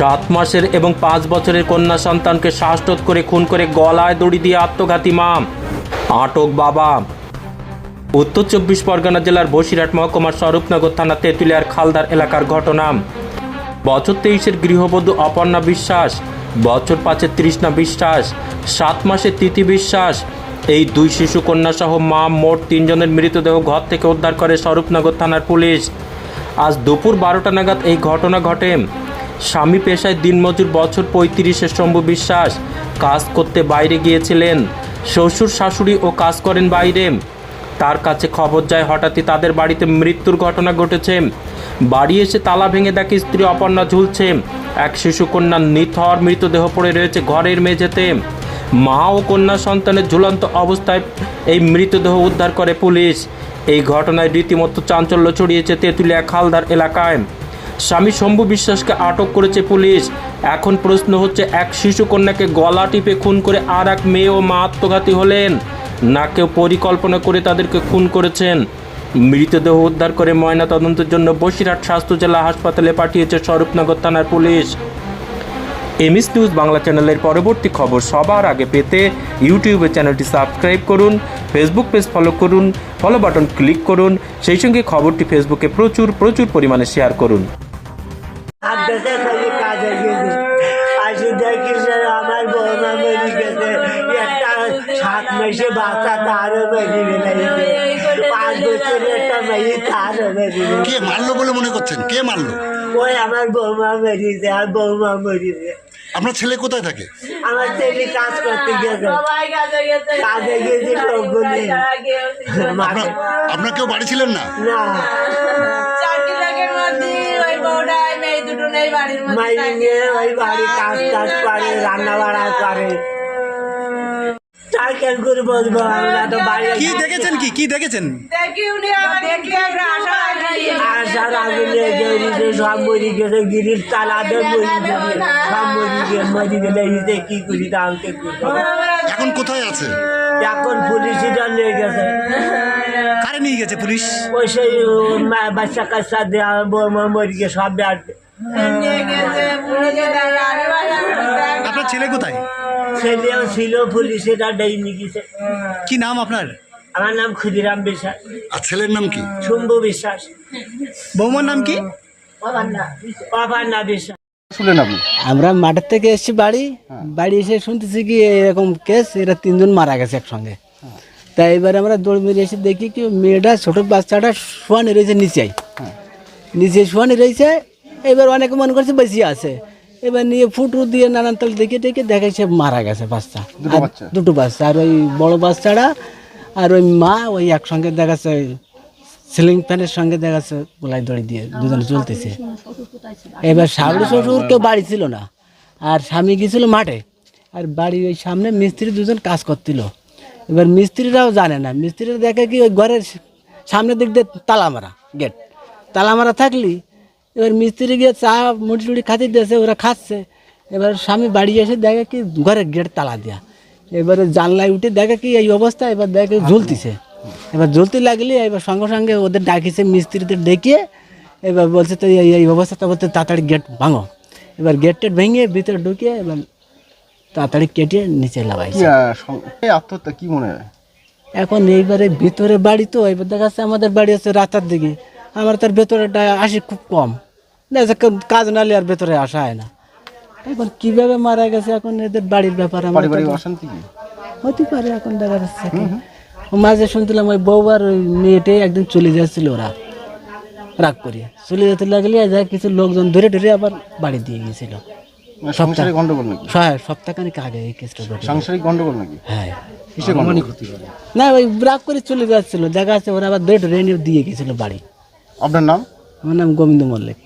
সাত মাসের এবং পাঁচ বছরের কন্যা সন্তানকে শ্বাসরোধ করে খুন করে গলায় দড়ি দিয়ে আত্মঘাতী মা। আটক বাবা। উত্তর চব্বিশ পরগনা জেলার বসিরহাট মহকুমার স্বরূপনগর থানা তেঁতুলিয়ার খালদার এলাকার ঘটনা। বছর তেইশের গৃহবধূ অপর্ণা বিশ্বাস, বছর পাঁচের তৃষ্ণা বিশ্বাস, সাত মাসের তিথি বিশ্বাস, এই দুই শিশু কন্যা সহ মা মোট তিনজনের মৃতদেহ ঘর থেকে উদ্ধার করে স্বরূপনগর থানার পুলিশ। আজ দুপুর বারোটা নাগাদ এই ঘটনা ঘটে। স্বামী পেশায় দিনমজুর বছর পঁয়ত্রিশে শম্ভু বিশ্বাস। কাজ করতে বাইরে গিয়েছিলেন। শ্বশুর, শাশুড়ি ও কাজ করেন বাইরে। তার কাছে খবর যায় হঠাৎই তাদের বাড়িতে মৃত্যুর ঘটনা ঘটেছে। বাড়ি এসে তালা ভেঙে দেখে স্ত্রী অপর্ণা ঝুলছে। এক শিশু কন্যার নিথর মৃতদেহ পড়ে রয়েছে ঘরের মেঝেতে। মা ও কন্যা সন্তানের ঝুলন্ত অবস্থায় এই মৃতদেহ উদ্ধার করে পুলিশ। এই ঘটনায় রীতিমতো চাঞ্চল্য ছড়িয়েছে তেঁতুলিয়া খালদার এলাকায়। স্বামী শম্ভু বিশ্বাসকে আটক করেছে পুলিশ। এখন প্রশ্ন হচ্ছে, এক শিশু কন্যাকে গলা টিপে খুন করে আর এক মেয়ে ও মা আত্মঘাতী হলেন। না কেউ পরিকল্পনা করে তাদেরকে খুন করেছেন। মৃতদেহ উদ্ধার করে ময়নাতদন্তের জন্য বসিরহাট স্বাস্থ্য জেলা হাসপাতালে পাঠিয়েছে স্বরূপনগর থানার পুলিশ। এমএস নিউজ বাংলা চ্যানেলের পরবর্তী খবর সবার আগে পেতে ইউটিউবে চ্যানেলটি সাবস্ক্রাইব করুন, ফেসবুক পেজ ফলো করুন, ফলো বাটন ক্লিক করুন, সেই সঙ্গে খবরটি ফেসবুকে প্রচুর প্রচুর পরিমাণে শেয়ার করুন। আর দেশে থেকে কাজে গেছে। আসি দেখি স্যার আমার বৌমা মরে গেছে। একটা সাত মাসে বাচ্চা তারও মরে পাঁচ বছরের একটা মেয়ে তারও মরে কে মারলো বলে মনে করছেন? কে মারলো? ওই আমার বৌমা মরিছে আর বৌমা মরিছে। আপনার ছেলে কোথায় থাকে? আমার ছেলে কাজ করতে গেছে। কাজে গেছে। লোকগুলি আপনার কেউ বাড়ি ছিলেন না? না। নিয়ে ওই বাড়ি কাজ টাজ করে রান্না বাড়া করে। সাইকেল করে বসবো আমরা তো বাড়ি কি দেখেছেন কি? কি দেখেছেন? আসার আগে গেছে সব মরি গেছে। গিরির মরি গেছে সব মরি গেছে মরি গেলে ইতে কি করি তা আমাকে এখন কোথায় আছে? এখন পুলিশ নিয়ে গেছে। কারে নিয়ে গেছে পুলিশ? ওই সেই বাচ্চা কাচ্চা দেওয়া মরি গিয়ে সব বেড়াতে পুলিশে আপনার ছেলে কোথায়? ছেলেও ছিল পুলিশিটা ডেইনি গেছে কি নাম আপনার? আমার নাম ক্ষুদিরাম বিশ্বাস। আর ছেলের নাম কি? শুম্ভু বিশ্বাস। বৌমার নাম কি? আমরা মাঠের থেকে এসেছি বাড়ি। বাড়ি এসে শুনতেছি কি এরকম কেস এরা তিনজন মারা গেছে একসঙ্গে। তাই এবারে আমরা দৌড় মেরে এসে দেখি কি মেয়েটা ছোট বাচ্চাটা শোয়ানি রয়েছে নিচেই। নিচে শোয়ানি রয়েছে এবার অনেকে মনে করছে বেশি আছে। এবার নিয়ে ফুটু দিয়ে নানান তাল দেখে দেখে দেখে সে মারা গেছে বাচ্চা। দুটো বাচ্চা? আর ওই বড় বাচ্চাটা আর ওই মা ওই একসঙ্গে দেখাচ্ছে সিলিং ফ্যানের সঙ্গে দেখাচ্ছে গোলায় দড়ি দিয়ে দুজনে চলতেছে। এবার শাশুড়ি শ্বশুর কেউ বাড়ি ছিল না। আর স্বামী গিয়েছিল মাঠে। আর বাড়ি ওই সামনে মিস্ত্রি দুজন কাজ করছিল। এবার মিস্ত্রিরাও জানে না। মিস্ত্রিরা দেখে কি ওই ঘরের সামনের দিক দিয়ে তালা মারা গেট। তালা মারা থাকলি এবার মিস্ত্রি গিয়ে চা মুড়ি টুড়ি খাতে দিয়েছে ওরা খাচ্ছে। এবার স্বামী বাড়ি এসে দেখে কি ঘরের গেট তালা দেওয়া এবারে জানলায় উঠে দেখে কি এই অবস্থা এবার দেখে ঝুলতিছে এবার জ্বলতে লাগলে এবার সঙ্গে সঙ্গে ওদের ডাকিছে মিস্ত্রিদের ডেকে এবার বলছে তো এই এই অবস্থাটা বলতে তাড়াতাড়ি গেট ভাঙো। এবার গেট টেট ভেঙে ভিতরে ঢুকিয়ে এবার তাড়াতাড়ি কেটে নিচে লাগাইছে। আত্মহত্যা কি মনে হয়? এখন এইবারে ভিতরে বাড়ি তো এবার দেখা যাচ্ছে আমাদের বাড়ি আছে রাতার দিকে। আমার তার ভেতরেটা আসি খুব কম। দেখা যাচ্ছে কাজ নালে আর ভেতরে আসা হয় না। এখন কীভাবে মারা গেছে এখন এদের বাড়ির ব্যাপার আমার অশান্তি হতে পারে এখন দেখা যাচ্ছে। মাঝে শুনছিলাম ওই বউ আর ওই মেয়েটাই একদিন চলে যাচ্ছিল ওরা। রাগ করিয়ে। চলে যেতে লাগলে যা কিছু লোকজন ধরে ধরে আবার বাড়ি দিয়ে গিয়েছিল। মানে গন্ডগোল নাকি? হ্যাঁ সপ্তাহখানিক আগে এই কেসটা ঘটে সাংসারিক গন্ডগোল নাকি? হ্যাঁ। গন্ডগোল? না ওই রাগ করে চলে যাচ্ছিল। দেখা যাচ্ছে ওরা আবার ধরে ধরে নিয়ে দিয়ে গেছিল বাড়ি। আপনার নাম? আমার নাম গোবিন্দ মল্লিক।